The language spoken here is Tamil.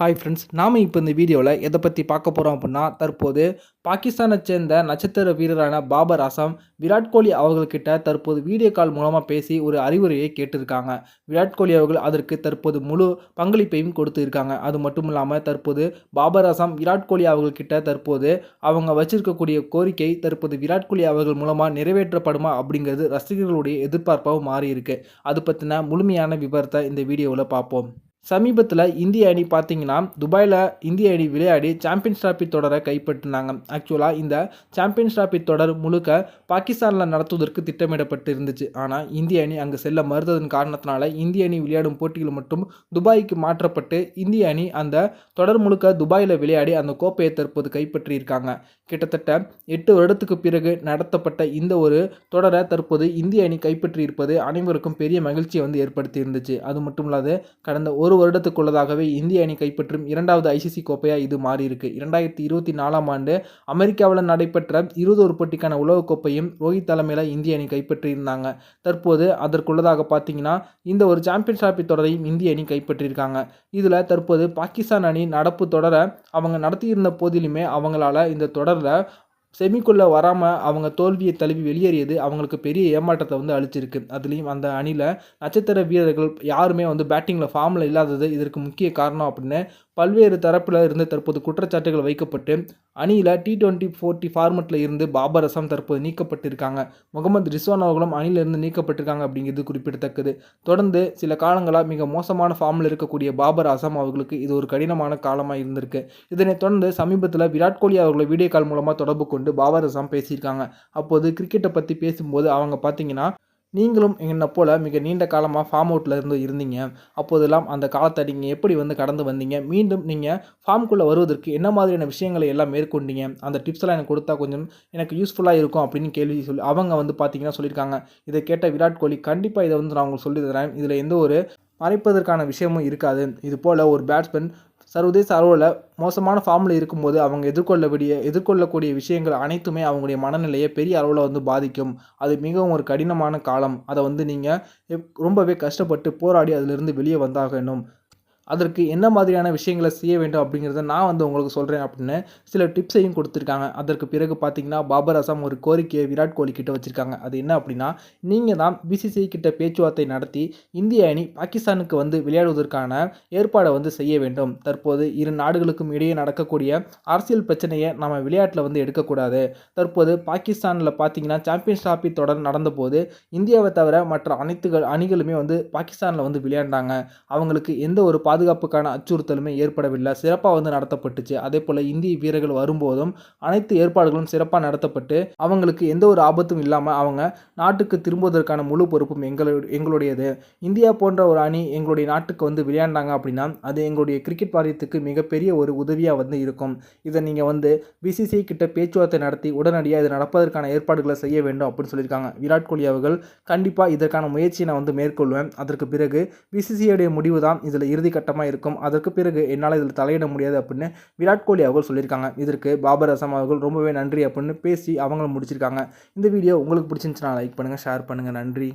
ஹாய் ஃப்ரெண்ட்ஸ் நாம் இப்போ இந்த வீடியோவில் எதை பற்றி பார்க்க போகிறோம் அப்படின்னா தற்போது பாகிஸ்தானை சேர்ந்த நட்சத்திர வீரரான பாபர் அசாம் விராட் கோலி அவர்கள்கிட்ட தற்போது வீடியோ கால் மூலமாக பேசி ஒரு அறிவுரையை கேட்டிருக்காங்க. விராட் கோலி அவர்கள் அதற்கு தற்போது முழு பங்களிப்பையும் கொடுத்துருக்காங்க. அது மட்டும் இல்லாமல் தற்போது பாபர் அசாம் விராட் கோலி அவர்கள்கிட்ட தற்போது அவங்க வச்சிருக்கக்கூடிய கோரிக்கை தற்போது விராட் கோலி அவர்கள் மூலமாக நிறைவேற்றப்படுமா அப்படிங்கிறது ரசிகர்களுடைய எதிர்பார்ப்பாகவும் மாறியிருக்கு. அது பற்றின முழுமையான விவரத்தை இந்த வீடியோவில் பார்ப்போம். சமீபத்தில் இந்திய அணி பார்த்தீங்கன்னா துபாயில் இந்திய அணி விளையாடி சாம்பியன்ஸ் டிராஃபி தொடரை கைப்பற்றினாங்க. ஆக்சுவலாக இந்த சாம்பியன்ஸ் டிராஃபி தொடர் முழுக்க பாகிஸ்தானில் நடத்துவதற்கு திட்டமிடப்பட்டு இருந்துச்சு ஆனால் இந்திய அணி அங்கே செல்ல மறுத்ததன் காரணத்தினால இந்திய அணி விளையாடும் போட்டிகள் மட்டும் துபாய்க்கு மாற்றப்பட்டு இந்திய அணி அந்த தொடர் முழுக்க துபாயில் விளையாடி அந்த கோப்பையை தற்போது கைப்பற்றியிருக்காங்க. கிட்டத்தட்ட எட்டு வருடத்துக்கு பிறகு நடத்தப்பட்ட இந்த ஒரு தொடரை தற்போது இந்திய அணி கைப்பற்றியிருப்பது அனைவருக்கும் பெரிய மகிழ்ச்சியை வந்து ஏற்படுத்தி இருந்துச்சு அது மட்டும் இல்லாது கடந்த ஒரு வருடத்துக்குள்ளதாகவே இந்திய அணி கைப்பற்றும் இரண்டாவது ஐசிசி கோப்பையாக இது மாறியிருக்கு. இரண்டாயிரத்தி இருபத்தி நாலாம் ஆண்டு அமெரிக்காவில் நடைபெற்ற இருபது ஒரு போட்டிக்கான உலகக்கோப்பையும் ரோஹித் தலைமையில் இந்திய அணி கைப்பற்றியிருந்தாங்க தற்போது அதற்குள்ளதாக பார்த்தீங்கன்னா இந்த ஒரு சாம்பியன்ஸ் டிராபி தொடரையும் இந்திய அணி கைப்பற்றியிருக்காங்க. இதில் தற்போது பாகிஸ்தான் அணி நடப்பு தொடரை அவங்க நடத்தியிருந்த போதிலுமே அவங்களால இந்த தொடரில் செமிக்குள்ளே வராமல் அவங்க தோல்வியை தழுவி வெளியேறியது அவங்களுக்கு பெரிய ஏமாற்றத்தை வந்து அழிச்சிருக்கு அதுலேயும் அந்த அணியில் நட்சத்திர வீரர்கள் யாருமே வந்து பேட்டிங்கில் ஃபார்மில் இல்லாதது இதற்கு முக்கிய காரணம் அப்படின்னு பல்வேறு தரப்பில் இருந்து தற்போது குற்றச்சாட்டுகள் வைக்கப்பட்டு அணியில் டி டுவெண்ட்டி ஃபோர்ட்டி ஃபார்மெட்டில் இருந்து பாபர் அசாம் தற்போது நீக்கப்பட்டிருக்காங்க. முகமது ரிஸ்வான் அவர்களும் அணியிலிருந்து நீக்கப்பட்டிருக்காங்க அப்படிங்கிறது குறிப்பிடத்தக்கது. தொடர்ந்து சில காலங்களாக மிக மோசமான ஃபார்மில் இருக்கக்கூடிய பாபர் அசாம் அவர்களுக்கு இது ஒரு கடினமான காலமாக இருந்திருக்கு. இதனைத் தொடர்ந்து சமீபத்தில் விராட் கோலி அவர்களை வீடியோ கால் மூலமாக தொடர்பு கொண்டு பாபர் அசாம் பேசியிருக்காங்க. அப்போது கிரிக்கெட்டை பற்றி பேசும்போது அவங்க பார்த்தீங்கன்னா நீங்களும் என்னை போல் மிக நீண்ட காலமாக ஃபார்ம் அவுட்டில் இருந்து இருந்தீங்க. அப்போதெல்லாம் அந்த காலத்தை நீங்கள் எப்படி வந்து கடந்து வந்தீங்க? மீண்டும் நீங்கள் ஃபார்முக்குள்ளே வருவதற்கு என்ன மாதிரியான விஷயங்களை எல்லாம் மேற்கொண்டீங்க? அந்த டிப்ஸ்லாம் எனக்கு கொடுத்தா கொஞ்சம் எனக்கு யூஸ்ஃபுல்லாக இருக்கும் அப்படின்னு கேள்வி சொல்லி அவங்க வந்து பார்த்தீங்கன்னா சொல்லியிருக்காங்க. இதை கேட்ட விராட் கோலி கண்டிப்பாக இதை வந்து நான் உங்களுக்கு சொல்லி தரேன். இதில் எந்த ஒரு மறைப்பதற்கான விஷயமும் இருக்காது. இது போல் ஒரு பேட்ஸ்மேன் சர்வதேச அளவில் மோசமான ஃபார்மில் இருக்கும்போது அவங்க எதிர்கொள்ளக்கூடிய எதிர்கொள்ளக்கூடிய விஷயங்கள் அனைத்துமே அவங்களுடைய மனநிலையை பெரிய அளவில் வந்து பாதிக்கும். அது மிகவும் ஒரு கடினமான காலம். அதை வந்து நீங்கள் ரொம்பவே கஷ்டப்பட்டு போராடி அதிலிருந்து வெளியே வந்தாகணும் அதற்கு என்ன மாதிரியான விஷயங்களை செய்ய வேண்டும் அப்படிங்கிறத நான் வந்து உங்களுக்கு சொல்கிறேன் அப்படின்னு சில டிப்ஸையும் கொடுத்துருக்காங்க. அதற்கு பிறகு பார்த்தீங்கன்னா பாபர் அசாம் ஒரு கோரிக்கையை விராட் கோலி கிட்ட வச்சுருக்காங்க. அது என்ன அப்படின்னா நீங்கள் தான் பிசிசிஐ கிட்ட பேச்சுவார்த்தை நடத்தி இந்திய அணி பாகிஸ்தானுக்கு வந்து விளையாடுவதற்கான ஏற்பாடை வந்து செய்ய வேண்டும். தற்போது இரு நாடுகளுக்கும் இடையே நடக்கக்கூடிய அரசியல் பிரச்சனையை நம்ம விளையாட்டில் வந்து எடுக்கக்கூடாது. தற்போது பாகிஸ்தானில் பார்த்தீங்கன்னா சாம்பியன்ஸ் டிராபி தொடர் நடந்தபோது இந்தியாவை தவிர மற்ற அனைத்து அணிகளுமே வந்து பாகிஸ்தானில் வந்து விளையாண்டாங்க. அவங்களுக்கு எந்த ஒரு பாதுகாப்புக்கான அச்சுறுத்தலுமே ஏற்படவில்லை. சிறப்பாக வந்து நடத்தப்பட்டுச்சு. அதே போல் இந்திய வீரர்கள் வரும்போதும் அனைத்து ஏற்பாடுகளும் சிறப்பாக நடத்தப்பட்டு அவங்களுக்கு எந்த ஒரு ஆபத்தும் இல்லாமல் அவங்க நாட்டுக்கு திரும்புவதற்கான முழு பொறுப்பும் எங்களு எங்களுடையது. இந்தியா போன்ற ஒரு அணி எங்களுடைய நாட்டுக்கு வந்து விளையாண்டாங்க அப்படின்னா அது எங்களுடைய கிரிக்கெட் வாரியத்துக்கு மிகப்பெரிய ஒரு உதவியாக வந்து இருக்கும். இதை நீங்கள் வந்து பிசிசி கிட்ட பேச்சுவார்த்தை நடத்தி உடனடியாக இது நடப்பதற்கான ஏற்பாடுகளை செய்ய வேண்டும் அப்படின்னு சொல்லியிருக்காங்க. விராட் கோலி அவர்கள் கண்டிப்பாக இதற்கான முயற்சியை நான் வந்து மேற்கொள்வேன். அதற்கு பிறகு பிசிசிஐடைய முடிவு தான் இதில் இறுதி காலகட்டமாக இருக்கும். அதற்கு பிறகு என்னால் இதில் தலையிட முடியாது அப்படின்னு விராட் கோலி அவர்கள் சொல்லியிருக்காங்க. இதற்கு பாபர் அசம் அவர்கள் ரொம்பவே நன்றி அப்படின்னு பேசி அவங்களும் முடிச்சிருக்காங்க. இந்த வீடியோ உங்களுக்கு பிடிச்சிருந்துச்சுன்னா லைக் பண்ணுங்கள் ஷேர் பண்ணுங்கள் நன்றி.